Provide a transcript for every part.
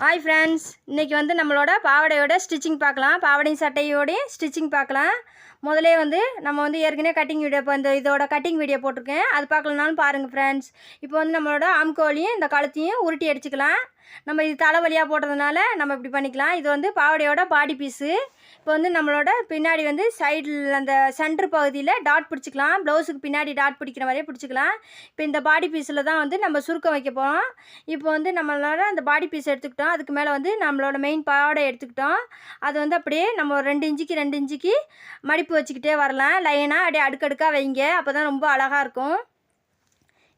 Hi friends இன்றைக்கி வந்து நம்மளோட பாவாடையோட ஸ்டிச்சிங் பார்க்கலாம். பாவாடையும் சட்டையோடையும் ஸ்டிச்சிங் பார்க்கலாம். முதலே வந்து நம்ம வந்து ஏற்கனவே கட்டிங் வீடியோ இப்போ இந்த இதோட கட்டிங் வீடியோ போட்டிருக்கேன். அது பார்க்கலனாலும் பாருங்கள் ஃப்ரெண்ட்ஸ் இப்போ வந்து நம்மளோட ஆம்கோலையும் இந்த கழுத்தையும் உருட்டி அடிச்சுக்கலாம். நம்ம இது தலைவலியாக போடுறதுனால நம்ம இப்படி பண்ணிக்கலாம். இது வந்து பாவாடையோட பாடி பீஸு இப்போ வந்து நம்மளோட பின்னாடி வந்து சைடில் அந்த சென்டர் பகுதியில் டாட் பிடிச்சிக்கலாம். ப்ளவுஸுக்கு பின்னாடி டாட் பிடிக்கிற மாதிரியே பிடிச்சிக்கலாம். இப்போ இந்த பாடி பீஸில் தான் வந்து நம்ம சுருக்கம் வைக்க போகிறோம் இப்போ வந்து நம்மளோட அந்த பாடி பீஸ் எடுத்துக்கிட்டோம். அதுக்கு மேலே வந்து நம்மளோட மெயின் பாவாடை எடுத்துக்கிட்டோம். அது வந்து அப்படியே நம்ம ஒரு ரெண்டு இன்ச்சுக்கு ரெண்டு இன்ச்சுக்கு மடிப்பு வச்சுக்கிட்டே வரலாம். லைனாக அப்படியே அடுக்கடுக்காக வைங்க. அப்போ தான் ரொம்ப அழகாக இருக்கும்.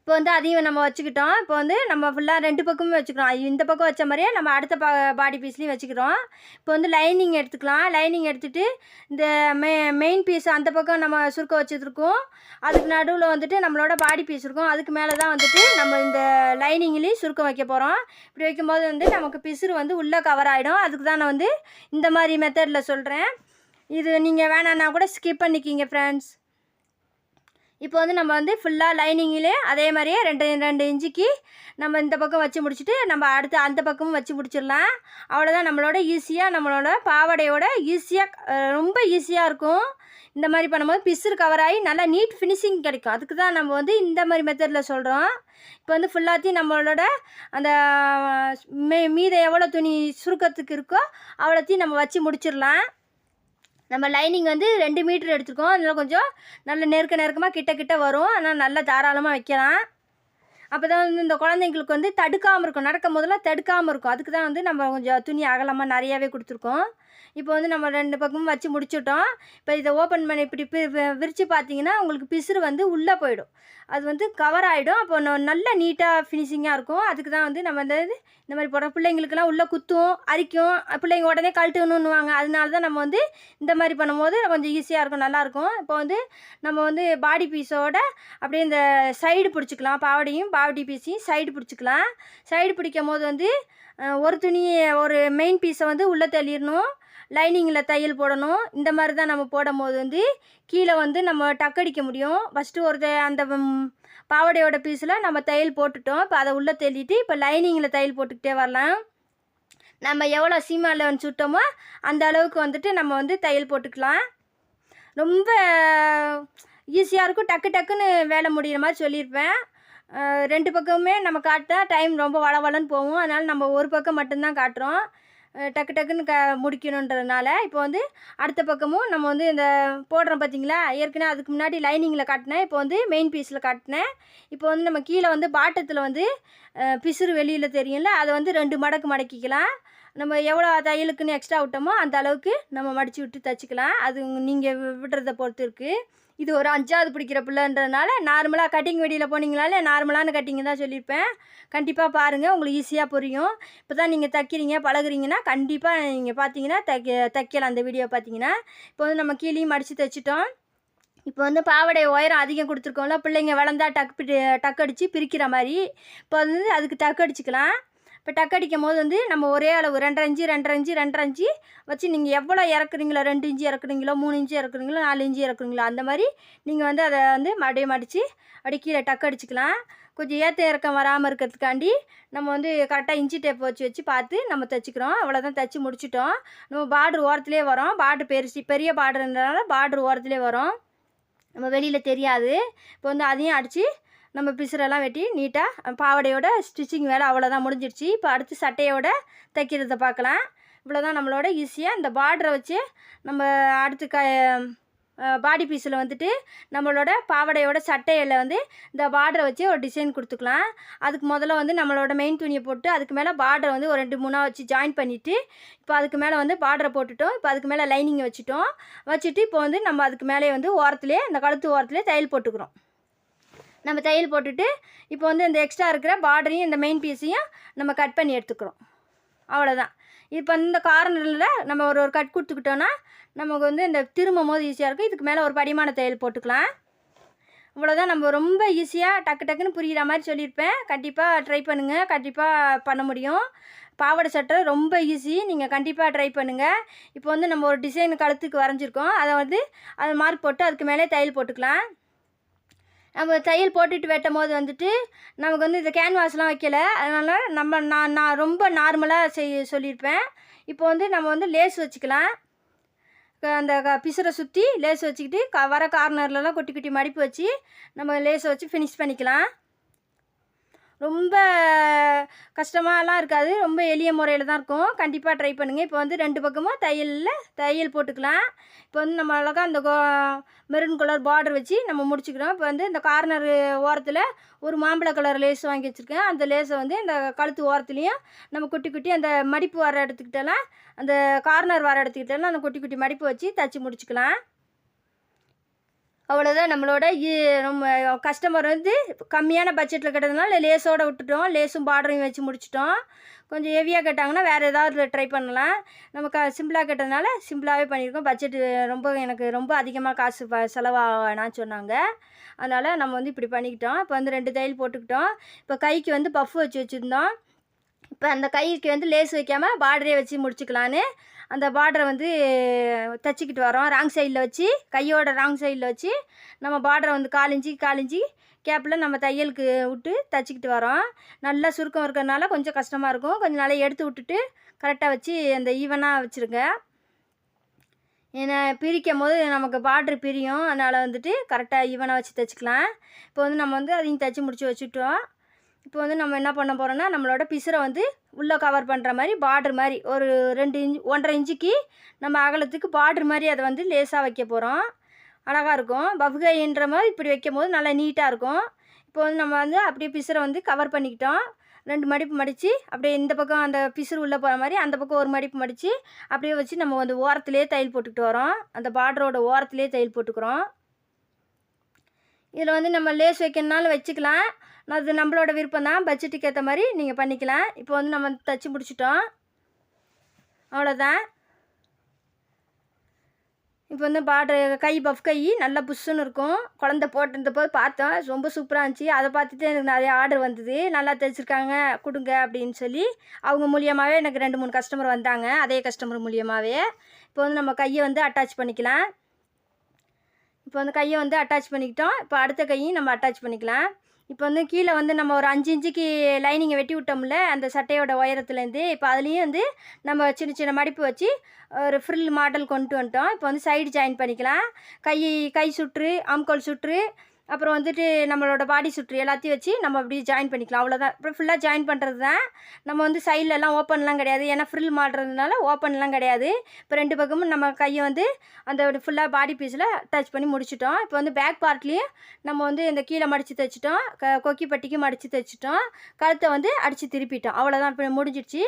இப்போ வந்து அதையும் நம்ம வச்சுக்கிட்டோம். இப்போ வந்து நம்ம ஃபுல்லாக ரெண்டு பக்கமும் வச்சுக்கிறோம். இந்த பக்கம் வச்ச மாதிரியே நம்ம அடுத்த பா பாடி பீஸ்லேயும் வச்சுக்கிறோம். இப்போ வந்து லைனிங் எடுத்துக்கலாம். லைனிங் எடுத்துகிட்டு இந்த மெ மெயின் பீஸ் அந்த பக்கம் நம்ம சுருக்க வச்சுருக்கோம். அதுக்கு நடுவில் வந்துட்டு நம்மளோட பாடி பீஸ் இருக்கும். அதுக்கு மேலே தான் வந்துட்டு நம்ம இந்த லைனிங்லேயும் சுருக்கம் வைக்க போகிறோம் இப்படி வைக்கும்போது வந்து நமக்கு பிசுறு வந்து உள்ளே கவர் ஆகிடும் அதுக்கு தான் நான் வந்து இந்த மாதிரி மெத்தடில் சொல்கிறேன் இது நீங்கள் வேணான்னா கூட ஸ்கிப் பண்ணிக்கிங்க ஃப்ரெண்ட்ஸ் இப்போ வந்து நம்ம வந்து ஃபுல்லாக லைனிங்கிலே அதே மாதிரியே ரெண்டு ரெண்டு இன்ச்சுக்கு நம்ம இந்த பக்கம் வச்சு முடிச்சுட்டு நம்ம அடுத்து அந்த பக்கமும் வச்சு முடிச்சிடலாம். அவ்வளோதான் நம்மளோட ஈஸியாக நம்மளோட பாவாடையோட ஈஸியாக ரொம்ப ஈஸியாக இருக்கும். இந்த மாதிரி பண்ணும்போது பிசுறு கவர் ஆகி நல்லா நீட் ஃபினிஷிங் கிடைக்கும். அதுக்கு தான் நம்ம வந்து இந்த மாதிரி மெத்தடில் சொல்கிறோம் இப்போ வந்து ஃபுல்லாத்தையும் நம்மளோட அந்த மீ மீத எவ்வளோ துணி சுருக்கத்துக்கு இருக்கோ அவ்வளோத்தையும் நம்ம வச்சு முடிச்சிடலாம். நம்ம லைனிங் வந்து ரெண்டு மீட்ரு எடுத்துருக்கோம். அதனால் கொஞ்சம் நல்ல நெருக்க நெருக்கமாக கிட்ட கிட்ட வரும். ஆனால் நல்லா தாராளமாக வைக்கலாம். அப்போ தான் வந்து இந்த குழந்தைங்களுக்கு வந்து தடுக்காமல் இருக்கும். நடக்கும் போதெல்லாம் தடுக்காமல் இருக்கும். அதுக்கு தான் வந்து நம்ம கொஞ்சம் துணி அகலமாக நிறையாவே கொடுத்துருக்கோம். இப்போ வந்து நம்ம ரெண்டு பக்கமும் வச்சு முடிச்சுட்டோம். இப்போ இதை ஓப்பன் பண்ணி இப்படி விரித்து பார்த்தீங்கன்னா உங்களுக்கு பிசுறு வந்து உள்ளே போயிடும். அது வந்து கவர் ஆகிடும் அப்போ ந- நல்ல நீட்டாக ஃபினிஷிங்காக இருக்கும். அதுக்கு தான் வந்து நம்ம இந்த இது இந்த மாதிரி போடுற பிள்ளைங்களுக்கெல்லாம் உள்ளே குத்தும் அரிக்கும். பிள்ளைங்க உடனே கழட்டுணுன்னுவாங்க அதனால தான் நம்ம வந்து இந்த மாதிரி பண்ணும்போது கொஞ்சம் ஈஸியாக இருக்கும் நல்லாயிருக்கும் இப்போ வந்து நம்ம வந்து பாடி பீஸோட அப்படியே இந்த சைடு பிடிச்சிக்கலாம். பாவாடையும் பாவாடி பீஸையும் சைடு பிடிச்சிக்கலாம். சைடு பிடிக்கும் போது வந்து ஒரு துணியை ஒரு மெயின் பீஸை வந்து உள்ளே தள்ளிடணும். லைனிங்கில் தையல் போடணும். இந்த மாதிரி தான் நம்ம போடும் போது வந்து கீழே வந்து நம்ம டக்கடிக்க முடியும். ஃபஸ்ட்டு ஒரு த- அந்த பாவடையோட பாவாடையோட பீஸில் நம்ம தையல் போட்டுட்டோம். இப்போ அதை உள்ளே தள்ளிட்டு இப்போ லைனிங்கில் தையல் போட்டுக்கிட்டே வரலாம். நம்ம எவ்வளோ சீமா லெவன் சுட்டோமோ அந்த அளவுக்கு வந்துட்டு நம்ம வந்து தையல் போட்டுக்கலாம். ரொம்ப ஈஸியாக இருக்கும். டக்கு டக்குன்னு வேலை முடிகிற மாதிரி சொல்லியிருப்பேன். ரெண்டு பக்கமுமே நம்ம காட்டினா டைம் ரொம்ப வளவளன்னு போகும். அதனால் நம்ம ஒரு பக்கம் மட்டும்தான் காட்டுறோம். டக்கு டக்குன்னு க முடிக்கணுன்றதுனால இப்போ வந்து அடுத்த பக்கமும் நம்ம வந்து இந்த போடுறோம் பார்த்தீங்களா ஏற்கனவே அதுக்கு முன்னாடி லைனிங்கில் காட்டினேன். இப்போ வந்து மெயின் பீஸில் காட்டினேன். இப்போ வந்து நம்ம கீழே வந்து பாட்டத்தில் வந்து பிசுறு வெளியில் தெரியும்ல? அதை வந்து ரெண்டு மடக்கு மடக்கிக்கலாம். நம்ம எவ்வளோ தையலுக்குன்னு எக்ஸ்ட்ரா விட்டோமோ அந்த அளவுக்கு நம்ம மடித்து விட்டு தைச்சிக்கலாம். அது நீங்கள் விடுறத பொறுத்து இருக்குது இது ஒரு அஞ்சாவது பிடிக்கிற பிள்ளைன்றதுனால நார்மலாக கட்டிங் வெடியில் போனீங்களாலே நார்மலான கட்டிங் தான் சொல்லியிருப்பேன். கண்டிப்பாக பாருங்கள் உங்களுக்கு ஈஸியாக புரியும். இப்போ தான் நீங்கள் தைக்கிறீங்க பழகுறீங்கன்னா கண்டிப்பாக நீங்கள் பார்த்தீங்கன்னா தைக்க தைக்கலாம் அந்த வீடியோ பார்த்தீங்கன்னா இப்போ வந்து நம்ம கீழேயும் மடித்து தைச்சிட்டோம். இப்போ வந்து பாவாடை உயரம் அதிகம் கொடுத்துருக்கோம்ல பிள்ளைங்க வளர்ந்தா டக்கு பிடி டக்கு அடித்து பிரிக்கிற மாதிரி. இப்போ வந்து அதுக்கு டக்கு அடிச்சுக்கலாம். இப்போ டக்கு அடிக்கும் போது வந்து நம்ம ஒரே அளவு ரெண்டரை இன்ச்சு ரெண்டரை இன்ச்சு ரெண்டரை இஞ்சி வச்சு நீங்கள் எவ்வளோ இறக்குறீங்களோ ரெண்டு இஞ்சி இறக்குறீங்களோ மூணு இஞ்சி இறக்குறீங்களோ நாலு இஞ்சி இறக்குறீங்களோ அந்த மாதிரி நீங்கள் வந்து அதை வந்து மடியை மடித்து அப்படியே கீழே டக்கு அடிச்சுக்கலாம். கொஞ்சம் ஏற்ற இறக்கம் வராமல் இருக்கிறதுக்காண்டி நம்ம வந்து கரெக்டாக இன்ச்சி டேப் வச்சு வச்சு பார்த்து நம்ம தைச்சிக்கிறோம். அவ்வளோதான் தைச்சி முடிச்சிட்டோம். நம்ம பார்டர் ஓரத்துலேயே வரோம். பார்டர் பெருசு பெரிய பார்டர்ன்றனால பார்டர் ஓரத்துலேயே வரும். நம்ம வெளியில் தெரியாது. இப்போ வந்து அதையும் அடித்து நம்ம பிசுரெல்லாம் வெட்டி நீட்டாக பாவாடையோட ஸ்டிச்சிங் வேலை அவ்வளோதான் முடிஞ்சிடுச்சு இப்போ அடுத்து சட்டையோட தைக்கிறத பார்க்கலாம். இவ்வளோ தான் நம்மளோட ஈஸியாக இந்த பார்டரை வச்சு நம்ம அடுத்து க பாடி பீஸில் வந்துட்டு நம்மளோட பாவாடையோட சட்டையில் வந்து இந்த பார்டரை வச்சு ஒரு டிசைன் கொடுத்துக்கலாம். அதுக்கு முதல்ல வந்து நம்மளோட மெயின் துணியை போட்டு அதுக்கு மேலே பார்டரை வந்து ஒரு ரெண்டு மூணாக வச்சு ஜாயின் பண்ணிவிட்டு இப்போ அதுக்கு மேலே வந்து பார்டரை போட்டுட்டோம். இப்போ அதுக்கு மேலே லைனிங் வச்சுட்டோம். வச்சுட்டு இப்போ வந்து நம்ம அதுக்கு மேலே வந்து ஓரத்துலேயே இந்த கழுத்து ஓரத்துலேயே தையல் போட்டுக்கிறோம். நம்ம தையல் போட்டுட்டு இப்போ வந்து இந்த எக்ஸ்ட்ரா இருக்கிற பார்டரையும் இந்த மெயின் பீஸையும் நம்ம கட் பண்ணி எடுத்துக்கிறோம். அவ்வளோதான் இப்போ இந்த கார்னரில் நம்ம ஒரு ஒரு கட் கொடுத்துக்கிட்டோன்னா நமக்கு வந்து இந்த திரும்பும் போது ஈஸியாக இருக்கும். இதுக்கு மேலே ஒரு படிமான தையல் போட்டுக்கலாம். இவ்வளோதான் நம்ம ரொம்ப ஈஸியாக டக்கு டக்குன்னு புரிகிற மாதிரி சொல்லியிருப்பேன். கண்டிப்பாக ட்ரை பண்ணுங்கள் கண்டிப்பாக பண்ண முடியும். பாவாடை சட்டை ரொம்ப ஈஸி நீங்கள் கண்டிப்பாக ட்ரை பண்ணுங்கள் இப்போ வந்து நம்ம ஒரு டிசைன் கழுத்துக்கு வரைஞ்சிருக்கோம். அதை வந்து அதை மார்க் போட்டு அதுக்கு மேலே தையல் போட்டுக்கலாம். நம்ம தையல் போட்டுட்டு வெட்டும் போது வந்துட்டு நமக்கு வந்து இந்த கேன்வாஸ்லாம் வைக்கல. அதனால் நம்ம நான் நான் ரொம்ப நார்மலாக செய் சொல்லியிருப்பேன். இப்போ வந்து நம்ம வந்து லேஸ் வச்சுக்கலாம். அந்த க பிசுரை சுற்றி லேஸ் வச்சுக்கிட்டு க வர கார்னர்லலாம் குட்டி குட்டி மடிப்பு வச்சு நம்ம லேஸை வச்சு ஃபினிஷ் பண்ணிக்கலாம். ரொம்ப கஷ்டமாலாம் இருக்காது. ரொம்ப எளிய முறையில் தான் இருக்கும். கண்டிப்பாக ட்ரை பண்ணுங்கள் இப்போ வந்து ரெண்டு பக்கமும் தையலில் தையல் போட்டுக்கலாம். இப்போ வந்து நம்ம அழகாக அந்த மெரூன் கலர் பார்டர் வச்சு நம்ம முடிச்சுக்கிறோம். இப்போ வந்து இந்த கார்னர் ஓரத்தில் ஒரு மாம்பழ கலர் லேஸ் வாங்கி வச்சுருக்கேன். அந்த லேஸை வந்து இந்த கழுத்து ஓரத்துலேயும் நம்ம குட்டி குட்டி அந்த மடிப்பு வர இடத்துக்கிட்டலாம். அந்த கார்னர் வர இடத்துக்கிட்டலாம் அந்த குட்டி குட்டி மடிப்பு வச்சு தச்சு முடிச்சுக்கலாம். அவ்வளோதான் நம்மளோட இ- நம்ம கஸ்டமர் வந்து கம்மியான பட்ஜெட்டில் கேட்டதுனால லேஸோடு விட்டுட்டோம். லேஸும் பார்டரையும் வச்சு முடிச்சிட்டோம். கொஞ்சம் ஹெவியாக கேட்டாங்கன்னா வேறு ஏதாவது ட்ரை பண்ணலாம். நம்ம க சிம்பிளாக கேட்டதுனால சிம்பிளாகவே பண்ணியிருக்கோம். பட்ஜெட்டு ரொம்ப எனக்கு ரொம்ப அதிகமாக காசு ப செலவாக சொன்னாங்க. அதனால் நம்ம வந்து இப்படி பண்ணிக்கிட்டோம். இப்போ வந்து ரெண்டு தையல் போட்டுக்கிட்டோம். இப்போ கைக்கு வந்து பஃப் வச்சு வச்சுருந்தோம். இப்போ அந்த கைக்கு வந்து லேஸ் வைக்காமல் பார்டரே வச்சு முடிச்சுக்கலான்னு அந்த பார்டரை வந்து தைச்சிக்கிட்டு வரோம். ராங் சைடில் வச்சு கையோட ராங் சைடில் வச்சு நம்ம பார்டரை வந்து காலிஞ்சி காலிஞ்சி கேப்பில் நம்ம தையலுக்கு விட்டு தைச்சிக்கிட்டு வரோம். நல்லா சுருக்கம் இருக்கிறதுனால கொஞ்சம் கஷ்டமாக இருக்கும். கொஞ்சம் நல்லா எடுத்து விட்டுட்டு கரெக்டாக வச்சு அந்த ஈவனாக வச்சுருங்க. ஏன்னா பிரிக்கும் போது நமக்கு பார்ட்ரு பிரியும். அதனால் வந்துட்டு கரெக்டாக ஈவனாக வச்சு தைச்சிக்கலாம். இப்போ வந்து நம்ம வந்து அதையும் தைச்சி முடிச்சு வச்சுட்டோம். இப்போ வந்து நம்ம என்ன பண்ண போகிறோம்னா நம்மளோட பிசுரை வந்து உள்ளே கவர் பண்ணுற மாதிரி பார்டர் மாதிரி ஒரு ரெண்டு இன்ச் ஒன்றரை இன்ச்சுக்கு நம்ம அகலத்துக்கு பார்டர் மாதிரி அதை வந்து லேசாக வைக்க போகிறோம் அழகாக இருக்கும். பஃப்கைன்ற மாதிரி இப்படி வைக்கும் போது நல்லா நீட்டாக இருக்கும். இப்போ வந்து நம்ம வந்து அப்படியே பிசுரை வந்து கவர் பண்ணிக்கிட்டோம். ரெண்டு மடிப்பு மடித்து அப்படியே இந்த பக்கம் அந்த பிசுறு உள்ளே போகிற மாதிரி அந்த பக்கம் ஒரு மடிப்பு மடித்து அப்படியே வச்சு நம்ம வந்து ஓரத்துலேயே தையல் போட்டுக்கிட்டு வரோம். அந்த பார்டரோட ஓரத்துலேயே தையல் போட்டுக்கிறோம். இதில் வந்து நம்ம லேஸ் வைக்கணுனாலும் வச்சுக்கலாம். அது நம்மளோட விருப்பம் தான். பட்ஜெட்டுக்கு ஏற்ற மாதிரி நீங்கள் பண்ணிக்கலாம். இப்போ வந்து நம்ம தச்சு முடிச்சிட்டோம். அவ்வளோதான் இப்போ வந்து பாட்ரு கை பஃப் கை நல்லா புஷ்ஷுன்னு இருக்கும். குழந்த போட்டிருந்த போது பார்த்தோம். ரொம்ப சூப்பராக இருந்துச்சு. அதை பார்த்துட்டு எனக்கு நிறைய ஆர்டர் வந்தது. நல்லா தைச்சிருக்காங்க கொடுங்க அப்படின்னு சொல்லி அவங்க மூலியமாகவே எனக்கு ரெண்டு மூணு கஸ்டமர் வந்தாங்க. அதே கஸ்டமர் மூலியமாகவே இப்போ வந்து நம்ம கையை வந்து அட்டாச் பண்ணிக்கலாம். இப்போ வந்து கையை வந்து அட்டாச் பண்ணிக்கிட்டோம். இப்போ அடுத்த கையும் நம்ம அட்டாச் பண்ணிக்கலாம். இப்போ வந்து கீழே வந்து நம்ம ஒரு அஞ்சு இன்ச்சுக்கு லைனிங்கை வெட்டி விட்டோம்ல அந்த சட்டையோட உயரத்துலேருந்து. இப்போ அதுலேயும் வந்து நம்ம சின்ன சின்ன மடிப்பு வச்சு ஒரு ஃப்ரில் மாடல் கொண்டு வந்துட்டோம். இப்போ வந்து சைடு ஜாயின் பண்ணிக்கலாம். கை கை சுற்று ஆம்கோல் சுற்று அப்புறம் வந்துட்டு நம்மளோட பாடி சுற்று எல்லாத்தையும் வச்சு நம்ம அப்படி ஜாயின் பண்ணிக்கலாம். அவ்வளோதான் அப்புறம் ஃபுல்லாக ஜாயின் பண்ணுறது தான் நம்ம வந்து சைட்லலாம் ஓப்பன்லாம் கிடையாது. ஏன்னா ஃப்ரில் மாடுறதுனால ஓப்பன்லாம் கிடையாது. இப்போ ரெண்டு பக்கமும் நம்ம கையை வந்து அந்த ஃபுல்லாக பாடி பீஸில் டச் பண்ணி முடிச்சிட்டோம். இப்போ வந்து பேக் பார்ட்லேயும் நம்ம வந்து இந்த கீழே மடித்து தைச்சிட்டோம். க கொக்கி மடித்து தைச்சிட்டோம். கழுத்தை வந்து அடித்து திருப்பிட்டோம். அவ்வளோதான் இப்போ முடிஞ்சிடுச்சு.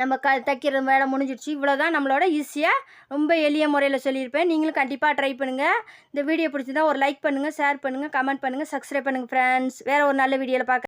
நம்ம க தைக்கிற வேலை முடிஞ்சிடுச்சு. இவ்வளோ தான் நம்மளோட ஈஸியாக ரொம்ப எளிய முறையில் சொல்லியிருப்பேன். நீங்களும் கண்டிப்பாக ட்ரை பண்ணுங்கள் இந்த வீடியோ பிடிச்சிருந்தா ஒரு லைக் பண்ணுங்கள் ஷேர் பண்ணுங்கள் கமெண்ட் பண்ணுங்கள் சப்ஸ்கிரைப் பண்ணுங்கள் ஃப்ரெண்ட்ஸ் வேறு ஒரு நல்ல வீடியோவில் பார்க்க